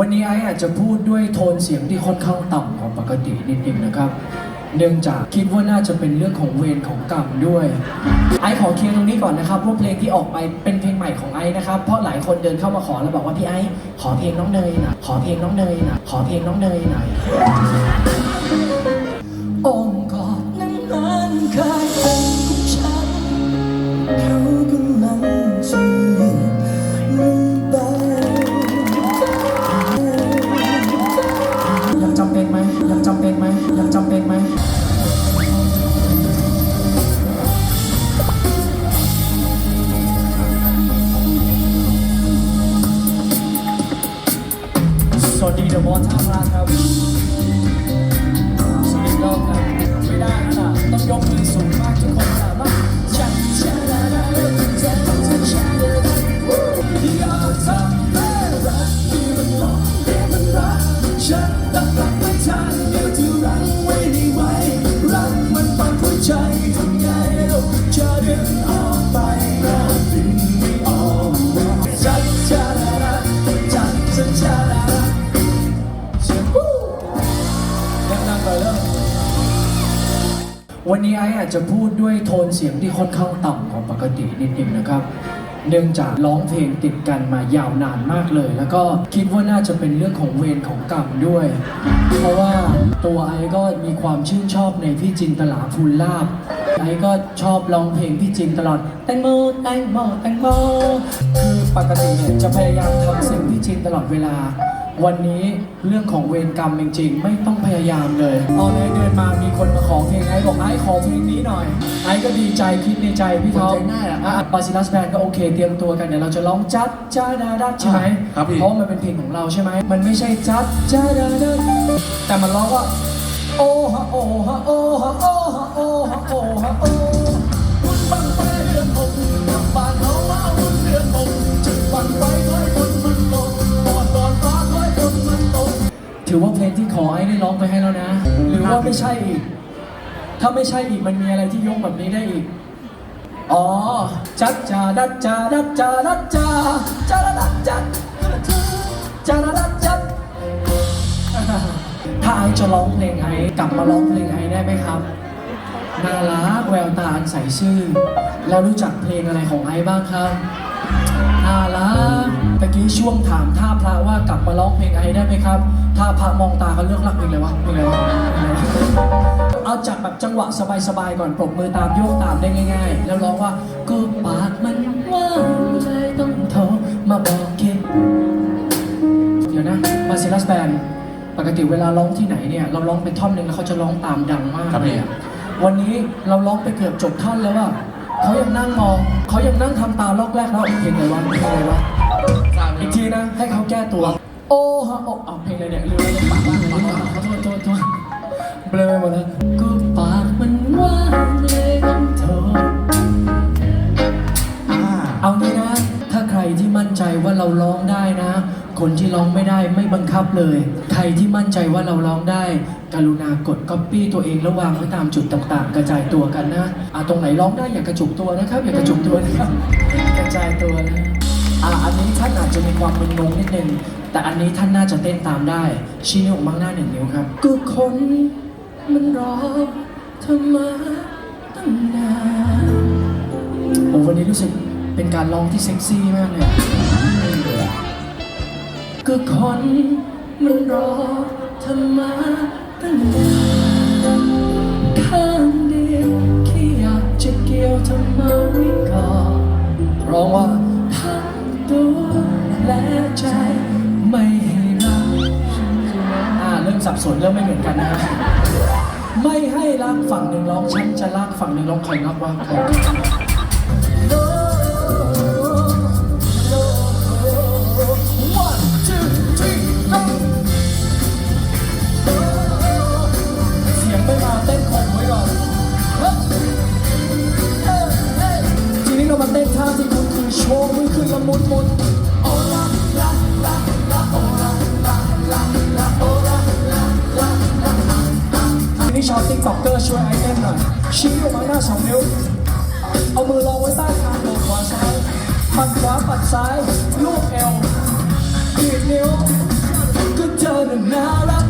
วันนี้ไออาจจะพูดด้วยโทนเสียงที่ค่อนข้างต่ำกว่าปกตินิดนึงนะครับ เนื่องจากคิดว่าน่าจะเป็นเรื่องของเวรของกรรมด้วย ไอขอเคลียร์ตรงนี้ก่อนนะครับว่าเพลงที่ออกไปเป็นเพลงใหม่ของไอนะครับ เพราะหลายคนเดินเข้ามาขอแล้วบอกว่าพี่ไอขอเพลงน้องเนยหน่อยขอเพลงน้องเนยหน่อยขอเพลงน้องเนยหน่อยอ้อมกอดนั้นมันเคยเป็นของฉันเขา จะบอลท่าพระครับสวิตโลกครับไม่ได้นะต้องยกมือสูงมากทุกคนนะมาชัน วันนี้ไออาจจะพูดด้วยโทนเสียงที่ค่อนข้างต่ำกว่าปกตินิดนึงนะครับ เนื่องจากร้องเพลงติดกันมายาวนานมากเลย แล้วก็คิดว่าน่าจะเป็นเรื่องของเวรของกรรมด้วย เพราะว่าตัวไอก็มีความชื่นชอบในพี่จินตลาภูลาบไอก็ชอบร้องเพลงพี่จินตลอดแตงโมแตงโมแตงโมคือปกติเนี่ยจะพยายามทำเสียงพี่จินตลอดเวลา วันนี้เรื่องของเวรกรรมจริงๆ ไม่ต้องพยายามเลยตอนไอ้เดินมามีคนมาขอเพลงไอ้บอกไอ้ขอเพลงนี้หน่อย ไอ้ก็ดีใจคิดในใจพี่ท็อปใจง่ายอะอะบาซิลัสแบนก็โอเค เตรียมตัวกันเดี๋ยวเราจะร้องจัดจ้าดาดัดใช่ไหมครับพี่เพราะมันเป็นเพลงของเราใช่ไหมมันไม่ใช่จัดจ้าดาดัดแต่มันร้องว่าโอ้ฮะโอ้ฮะโอ้ฮะโอ้ฮะโอ้ฮะโอ้ฮะโอ้บุญบังไฟเดือนหกกับบ้านเขาม ถือว่าเพลงที่ขอไอ้ได้ร้องไปให้แล้วนะ หรือว่าไม่ใช่อีก ถ้าไม่ใช่อีกมันมีอะไรที่ยกแบบนี้ได้อีก อ๋อ จัดจาดัดจาดัดจาดัดจาจาดัดจัดจาดัดจัดถ้าไอจะร้องเพลงไอกลับมาร้องเพลงไอได้ไหมครับน่ารักแววตาอันใสซื่อแล้วรู้จักเพลงอะไรของไอบ้างครับน่ารัก ตะกี้ช่วงถามท่าพระว่ากลับมาร้องเพลงไอได้ไหมครับถ้าพระมองตาเขาเลือกรักเพลงอะไรวะเพลงอะไรวะเพลงอะไรวะเอาจากแบบจังหวะสบายๆก่อนปรบมือตามโยกตามได้ง่าย ๆ แล้วร้องว่าก็ปากมันว่างเลยต้องโทรมาบอกคิดเดี๋ยวนะมาซิลัสแบนปกติเวลาร้องที่ไหนเนี่ยเราร้องเป็นท่อนหนึ่งแล้วเขาจะร้องตามดังมากครับเลยอะวันนี้เราร้องไปเกือบจบท่อนแล้วอะเขายังนั่งมองเขายังนั่งทำตาลอกแรกแล้วเพลงอะไรวะเพลงอะไรวะ อีกทีนะ ให้เขาแก้ตัว โอ้ฮะโอ้เอาเพลงอะไรเนี่ยลืมแล้วปากปากปากปากขอโทษโทษโทษเบลอไปหมดแล้วก็ปากมันว่างเลยต้องโทษเอางี้นะ ถ้าใครที่มั่นใจว่าเราร้องได้นะ คนที่ร้องไม่ได้ไม่บังคับเลย ใครที่มั่นใจว่าเราร้องได้ กรุณากดก๊อปปี้ตัวเองแล้ววางไว้ตามจุดต่างๆ กระจายตัวกันนะอะตรงไหนร้องได้อย่ากระจุกตัวนะครับ อย่ากระจุกตัวนะครับ กระจายตัวนะานอาจจะมีความมึนงงนิดนึง แต่อันนี้ท่านน่าจะเต้นตามได้ ชี้นิ้วออกมาข้างหน้าหนึ่งนิ้วครับ ก็คนมันรอเธอมาตั้งนานโอ้วันนี้รู้สึกเป็นการร้องที่เซ็กซี่มากเลยอะก็คนมันรอเธอมาตั้งนานข้าง สับสนเริ่มไม่เหมือนกันนะครับ ไม่ให้รักฝั่งหนึ่งร้องฉันจะรักฝั่งหนึ่งร้องใครรักวะใคร One, two, three, go เสียงไม่มาเต้นคงไว้ก่อนเฮ้ยเฮ้ยเฮ้ยทีนี้เรามาเต้นท่าที่คุณคือโชว์มือขึ้นละมุนมุน ที่ชาวติ๊กต็อกเกอร์ช่วยไอเทมหน่อยชี้ออกมาหน้าสองนิ้ว เอามือรองไว้ใต้คางลงขวาซ้ายปัดขวาปัดซ้ายลูกเอวดีดนิ้ว ก็เจอหนึ่งน่ารัก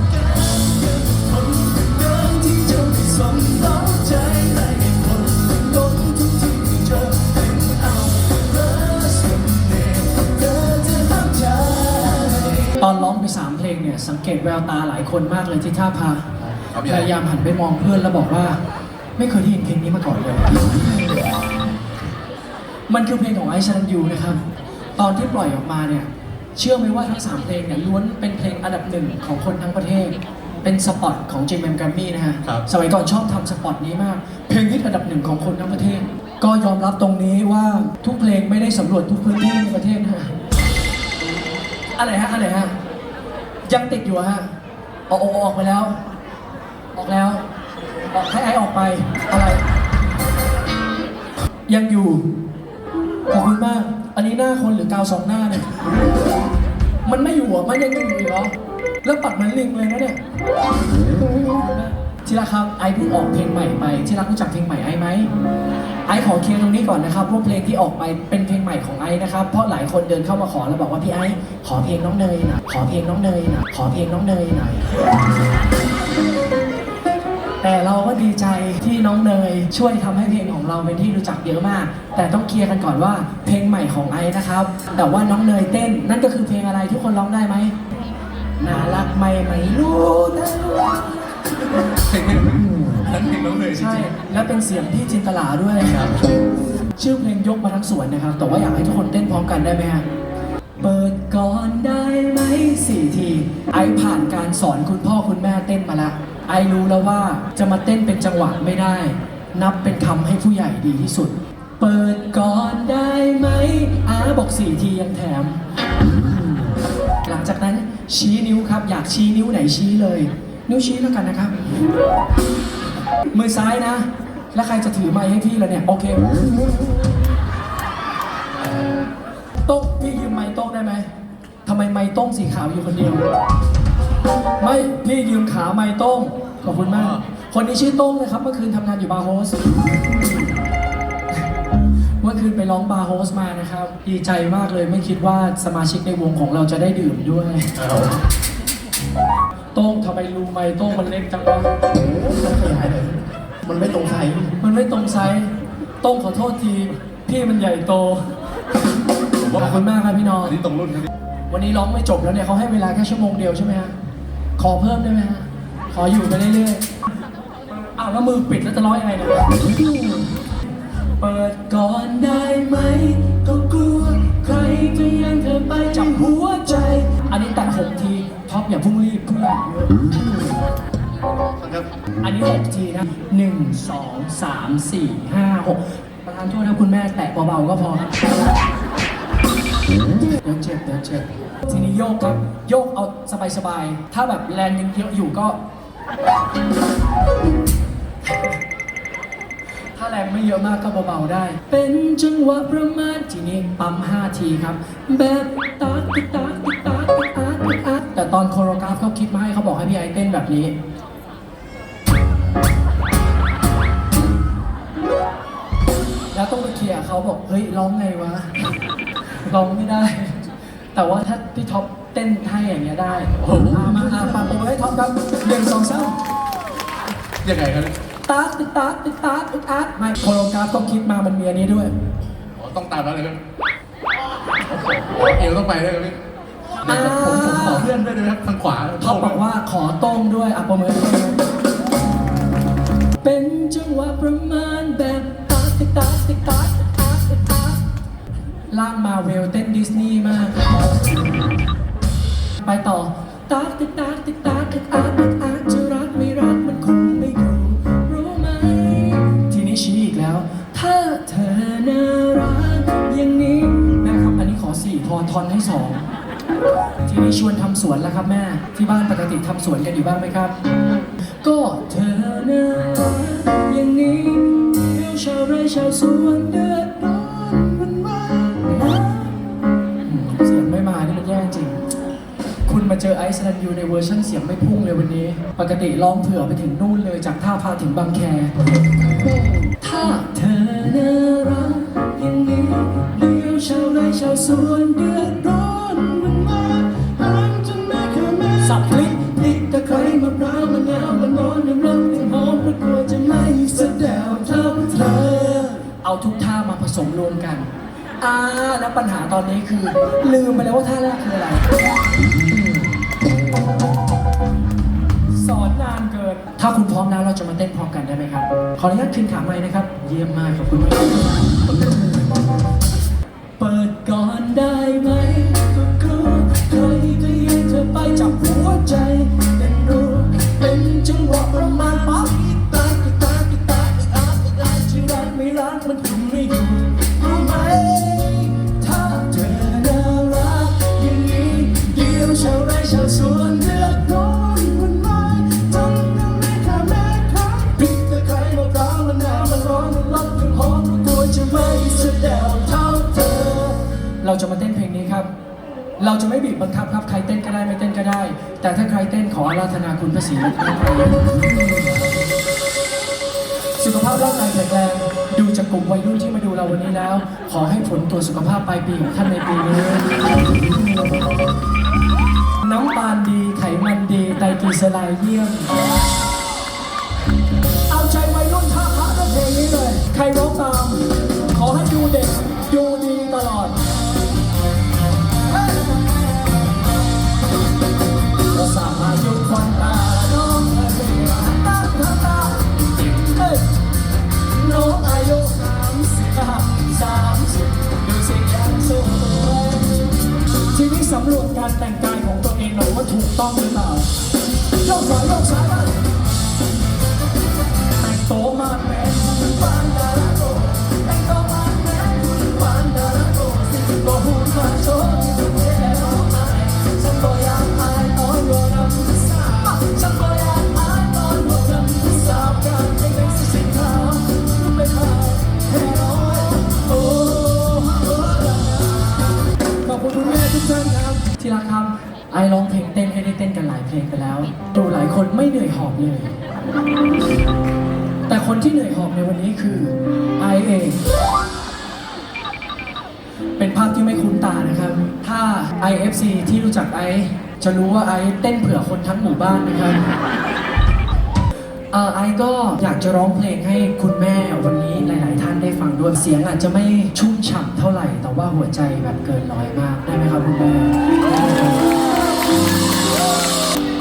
ตอนร้องไปสามเพลงเนี่ย สังเกตแววตาหลายคนมากเลยที่ท่าพา ครับพยายามหันไปมองเพื่อนแล้วบอกว่า ไม่เคยได้ยินเพลงนี้มาก่อนเลย มันคือเพลงของไอซ์ชันยูนะครับ ตอนที่ปล่อยออกมาเนี่ย เชื่อไหมว่าทั้งสามเพลงเนี่ยล้วนเป็นเพลงอันดับหนึ่งของคนทั้งประเทศ เป็นสปอตของ JMM Grammy นะฮะ ครับ สมัยก่อนชอบทำสปอตนี้มาก เพลงฮิตอันดับหนึ่งของคนทั้งประเทศ ก็ยอมรับตรงนี้ว่าทุกเพลงไม่ได้สำรวจทุกพื้นที่ในประเทศนะฮะอะไรฮะอะไรฮะ ยังติดอยู่อะฮะออกออกออกไปแล้ว ออกแล้วออกให้ไอออกไป อะไร ยังอยู่ ขอบคุณมาก อันนี้หน้าคนหรือกาวสองหน้าเนี่ย มันไม่อยู่อะ มันยังอยู่อีกเหรอ แล้วปัดมือนลิงเลยนะเนี่ยที่รักครับไอเพิ่งออกเพลงใหม่ไปที่รักรู้จักเพลงใหม่ไอไหมไอขอเคลียร์ตรงนี้ก่อนนะครับพว่าเพลงที่ออกไปเป็นเพลงใหม่ของไอนะครับเพราะหลายคนเดินเข้ามาขอแล้วบอกว่าพี่ไอขอเพลงน้องเนยหน่อยขอเพลงน้องเนยหน่อยขอเพลงน้องเนยหน่อย แต่เราก็ดีใจที่น้องเนยช่วยทำให้เพลงของเราเป็นที่รู้จักเยอะมาก แต่ต้องเคลียร์กันก่อนว่าเพลงใหม่ของไอซ์นะครับ แต่ว่าน้องเนยเต้น นั่นก็คือเพลงอะไรทุกคนร้องได้ไหมน่ารักไหมไม่รู้แต่ว่าเพลงนี้นั้นเพลงน้องเนยจใช่ริงและเป็นเสียงพี่จินตลาด้วยครับ ชื่อเพลงยกมาทั้งสวนนะครับ แต่ว่าอยากให้ทุกคนเต้นพร้อมกันได้ไหมฮะเปิดก่อนได้ไหมสี่ที ไอซ์ผ่านการสอนคุณพ่อคุณแม่เต้นมาละ ไอรู้แล้วว่าจะมาเต้นเป็นจังหวะไม่ได้ นับเป็นคำให้ผู้ใหญ่ดีที่สุด เปิดก่อนได้ไหมอาบอกสี่ทียังแถม หลังจากนั้นชี้นิ้วครับ อยากชี้นิ้วไหนชี้เลย นิ้วชี้แล้วกันนะครับ มือซ้ายนะ แล้วใครจะถือไม้ให้พี่แล้วเนี่ย โอเคโต๊ะพี่ยืมไม้โต๊ะได้ไหมทำไมไม้โต้งสีขาวอยู่คนเดียว ไม่ พี่ยืมขาไม้โต้ง ขอบคุณมาก คนนี้ชื่อโต้งนะครับ เมื่อคืนทำงานอยู่บาร์โฮส เมื่อคืนไปร้องบาร์โฮสมานะครับ ดีใจมากเลยไม่คิดว่าสมาชิกในวงของเราจะได้ดื่มด้วย โต้งทำไมรูไม้โต้งมันเล็กจังวะต้องขยายเลยมันไม่ตรงไซส์มันไม่ตรงไซส์โต้งขอโทษที พี่มันใหญ่โตผมขว่าอบคุณมากครับพี่น้องอันนี้ตรงรุ่นครับพี่วันนี้ร้องไม่จบแล้วเนี่ยเขาให้เวลาแค่ชั่วโมงเดียวใช่ไหมฮะ ขอเพิ่มได้ไหมฮะ ขออยู่ไปเรื่อยๆอ้าวแล้วมือปิดแล้วจะร้องยังไงเนี่ยเปิดก่อนได้ไหม ก็กลัว ใครจะยังเธอไปจับหัวใจ อันนี้แต่หกทีท็อปอย่าพุ่งรีบผู้ใหญ่เยอะครับอันนี้หกทีนะหนึ่งสองสามสี่ห้าหกประธานโทษนะคุณแม่แตะเบาๆก็พอครับเดี๋ยวเจ็บเดี๋ยวเจ็บทีนี้โยกครับ โยกเอาสบายๆ ถ้าแบบแรงยังเยอะอยู่ก็ ถ้าแรงไม่เยอะมากก็เบาๆได้ เป็นจังหวะประมาณทีนี้ปั๊ม5ทีครับ แบบตาติตาติตาติตาติตาแต่ตอนโคโรกราฟเขาคิดมาให้เขาบอกให้พี่ไอเต้นแบบนี้ แล้วต้องไปเคลียร์เขาบอก เฮ้ยร้องไงวะ ร้องไม่ได้ แต่ว่าถ้าพี่ท็อป เต้นให้อย่างเงี้ยได้โอ้โหมามาอะปากโปรให้ท็อปครับหนึ่งสองสาม ยังไงครับตาติตาติตาติตาไม่โคโรกราฟต้องคิดมามันมีอันนี้ด้วย อ๋อต้องตามแล้วเลยครับโอ้โหเอวต้องไปด้วยครับพี่อ่าผมผมขอเพื่อนด้วยนะครับทางขวาท็อปบอกว่าขอโต้งด้วยอะประเมินให้ด้วยเป็นจังหวะประมาณแบบตาติตาติตาติตาติตาล่างมาเวลเต้นดิสนีย์มาก ไปต่อตาติตาติตาติตาติตาจะรักไม่รักมันคงไม่อยู่รู้ไหม ทีนี้ชี้อีกแล้ว ถ้าเธอน่ารักอย่างนี้แม่ครับอันนี้ขอสี่พอทอนให้สองทีนี้ชวนทำสวนแล้วครับแม่ ที่บ้านปกติทำสวนกันอยู่บ้างไหมครับ ก็เธอน่ารักอย่างนี้เรื่องชาวไร่ชาวสวนเดือดร้อนมันมากนะอืมเสียงไม่มานี่ย มาเจอไอซ์แลนด์ยูในเวอร์ชันเสียงไม่พุ่งเลยวันนี้ ปกติร้องเผื่อไปถึงนู่นเลยจากท่าพาถึงบางแค ถ้าเธอน่ารักอย่างนี้เลี้ยวชาวไร่ชาวสวนเดือดร้อนมันมาหามจนแม่คือแม่สับพลิกพลิกตะไคร้มะพร้าวมะนาวมันร้อนน้ำรักน้ำหอมเพราะกลัวจะไม่สะเดวเท่าเธอ เอาทุกท่ามาผสมรวมกัน อ่า แล้วปัญหาตอนนี้คือ ลืมไปแล้วว่าท่าแรกคืออะไร ขออนุญาตขึ้นขาไรนะครับ เยี่ยมมากขอบคุณมาก เราจะมาเต้นเพลงนี้ครับ เราจะไม่บีบบังคับครับ ใครเต้นก็ได้ไม่เต้นก็ได้ แต่ถ้าใครเต้นขออาราธนาคุณพระศรีรัตนตรัยสุขภาพร่างกายแข็งแรงดูจากกลุ่มวัยรุ่นที่มาดูเราวันนี้แล้ว ขอให้ผลตรวจสุขภาพปลายปีของท่านในปีนี้น้ำตาลดีไขมันดีไตรกลีเซอไรด์เยี่ยม เอาใจวัยรุ่นท่าพระด้วยเพลงนี้เลย ใครร้องตาม ขอให้ดูเด็กดูดีตลอด สำ เหนื่อยแต่คนที่เหนื่อยหอบในวันนี้คือไอเองเป็นภาพที่ไม่คุ้นตานะครับ ถ้า IFC ที่รู้จักไอจะรู้ว่าไอเต้นเผื่อคนทั้งหมู่บ้านนะครับเอ่อไอก็อยากจะร้องเพลงให้คุณแม่วันนี้หลาย ๆ ท่านได้ฟังด้วยเสียงอาจจะไม่ชุ่มฉ่ำเท่าไหร่ แต่ว่าหัวใจแบบเกินร้อยมากได้ไหมครับคุณแม่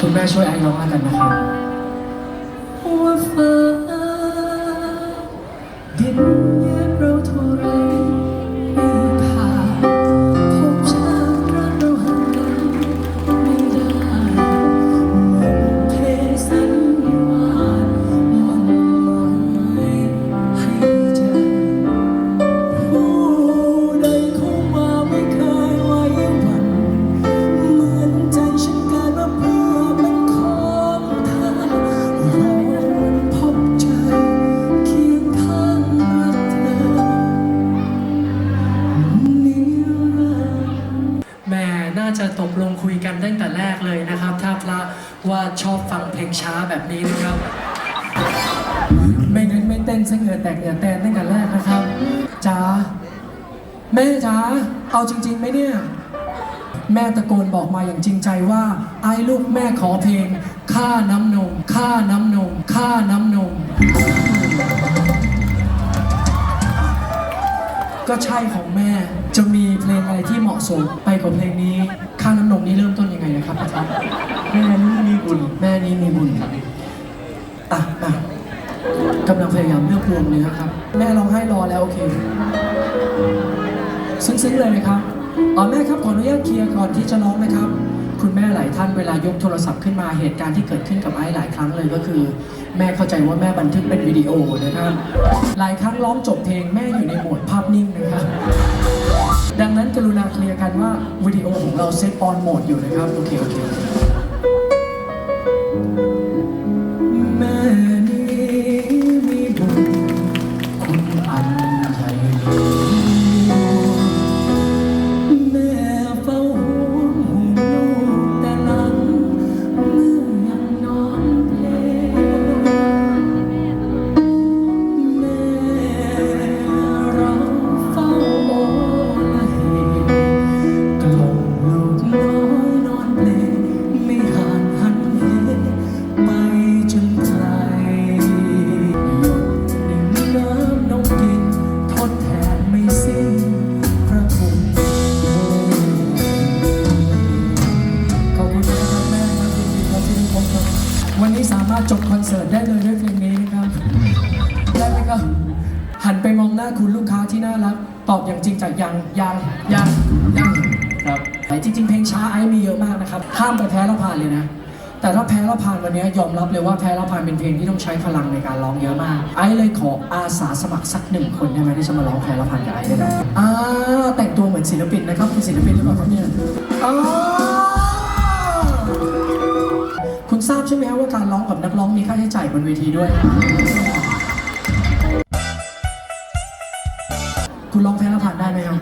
คุณแม่ช่วยไอร้องแล้วกันนะครับ ว่ จ๋าเอาจริงๆไหมเนี่ย แม่ตะโกนบอกมาอย่างจริงใจว่า ไอ้ลูกแม่ขอเพลงค่าน้ำนมค่าน้ำนมค่าน้ำนม ก็ใช่ของแม่จะมีเพลงอะไรที่เหมาะสมไปกับเพลงนี้ค่าน้ำนมนี้เริ่มต้นยังไงนะครับอาจารย์แม่นี้มีบุญแม่นี้มีบุญอะอะกำลังพยายามเลือกรวมเนื้อครับ แม่ร้องไห้รอแล้วโอเค ซึ้งๆเลยนะครับอ๋อแม่ครับขออนุญาตเคลียร์ก่อนที่จะร้องนะครับ คุณแม่หลายท่านเวลายกโทรศัพท์ขึ้นมาเหตุการณ์ที่เกิดขึ้นกับไอ้หลายครั้งเลยก็คือ แม่เข้าใจว่าแม่บันทึกเป็นวิดีโอนะครับ หลายครั้งร้องจบเพลงแม่อยู่ในโหมดภาพนิ่งนะครับดังนั้นกรุณาเคลียร์กันว่าวิดีโอของเราเซตออนโหมดอยู่นะครับโอเคโอเค มากนะครับห้ามไปแพ้แล้วผ่านเลยนะ แต่ถ้าแพ้แล้วผ่านวันนี้ยอมรับเลยว่าแพ้แล้วผ่านเป็นเพลงที่ต้องใช้พลังในการร้องเยอะมาก ไอซ์เลยขออาสาสมัครสักหนึ่งคนได้ไหมที่จะมาร้องแพ้แล้วผ่านกับไอซ์ได้ไหมอ่าแต่งตัวเหมือนศิลปินนะครับคุณศิลปินหรือเปล่าครับเนี่ยอ่าคุณทราบใช่ไหมครับว่าการร้องกับนักร้องมีค่าใช้จ่ายบนเวทีด้วย คุณร้องแพ้แล้วผ่านได้ไหมครับ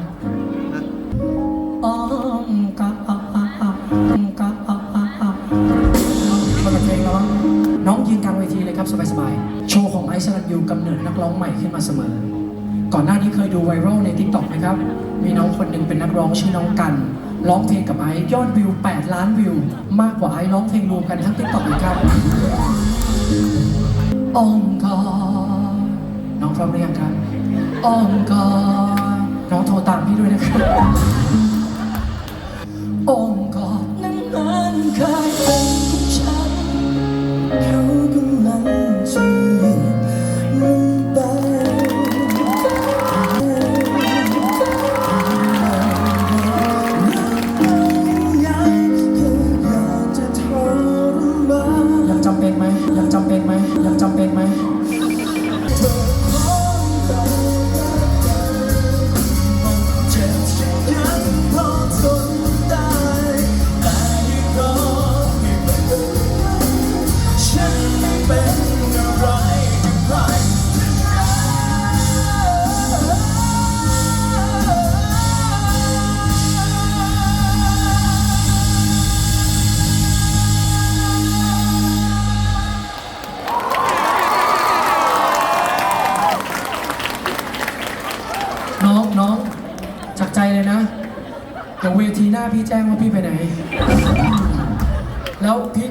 ของไอซ์สลันยูกำเนิดนักร้องใหม่ขึ้นมาเสมอ ก่อนหน้านี้เคยดูไวรัลใน t ิ k t o k นะครับ มีน้องคนหนึ่งเป็นนักร้องชื่อน้องกันร้องเพลงกับไอซ์ยอดวิว 8 ล้านวิว มากกว่าไอซ์ร้องเพลงรวมกันทั้ง t ิ k t o k เลยครับอ้อมกอน้องพร้อมหรือยังครับอ้อมกอน้องโทรตามพี่ด้วยนะครับอ้อ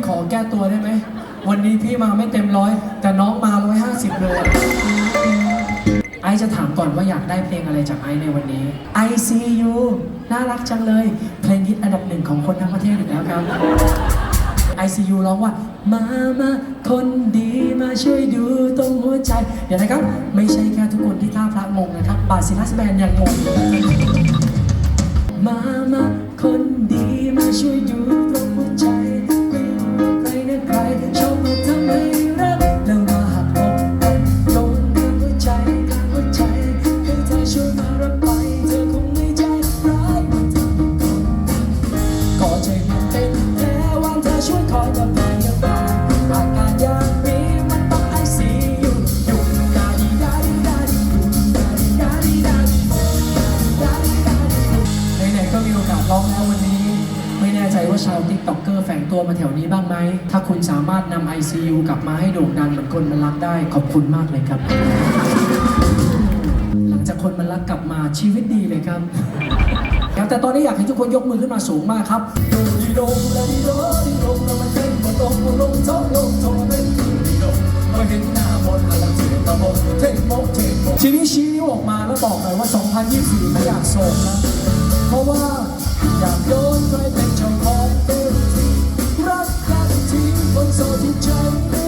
ขอแก้ตัวได้ไหม วันนี้พี่มาไม่เต็มร้อย แต่น้องมาร้อยห้าสิบเลยไอจะถามก่อนว่าอยากได้เพลงอะไรจากไอในวันนี้ I see you น่ารักจังเลย เพลงฮิตอันดับหนึ่งของคนทั้งประเทศอีกแล้วครับ ICU ร้องว่า มามาคนดีมาช่วยดูตรงหัวใจ เดี๋ยวนะครับ ไม่ใช่แค่ทุกคนที่ท่าพระงงนะครับ บาซิลัสแบนยังงงอยู่นะครับมามาคนดีมาช่วยดู นะ ว่าชาวติ๊กต็อกเกอร์แฝงตัวมาแถวนี้บ้างไหม ถ้าคุณสามารถนำ ICU กลับมาให้โด่งดังเหมือนคนมันรักได้ ขอบคุณมากเลยครับ หลังจากคนมันรักกลับมาชีวิตดีเลยครับครับแต่ตอนนี้อยากให้ทุกคนยกมือขึ้นมาสูงมากครับโดดีโดงและดีโดดีโดงแล้วมันเต้นมาตรงมาลงท้องลงท้องเป็นดีโดงมาเห็นหน้ามนต์แล้วเจ็บตะมงเทคโมกเทคโมกทีนี้ชี้นิ้วออกมาแล้วบอกหน่อยว่า 2024ไม่อยากโสดนะ เพราะว่าอยากโดนใครเป็นเจ้าข ทิ้งค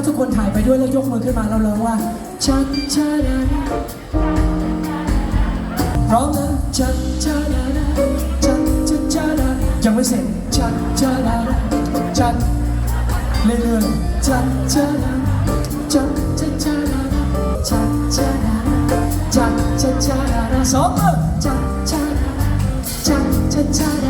าทุกคนถ่ายไปด้วยแล้วยกมือขึ้นมาแล้วร้องว่าชัดชาดาพร้อมนะชัดชาดาชัดชัดชาดายังไม่เสร็จชัดชาดาชัดเรื่อยๆชัดชาดาชัดชัดชาดาชัดชาดาชัดชัดชาดาสองมือชัดชาดาชัดชัดชาดา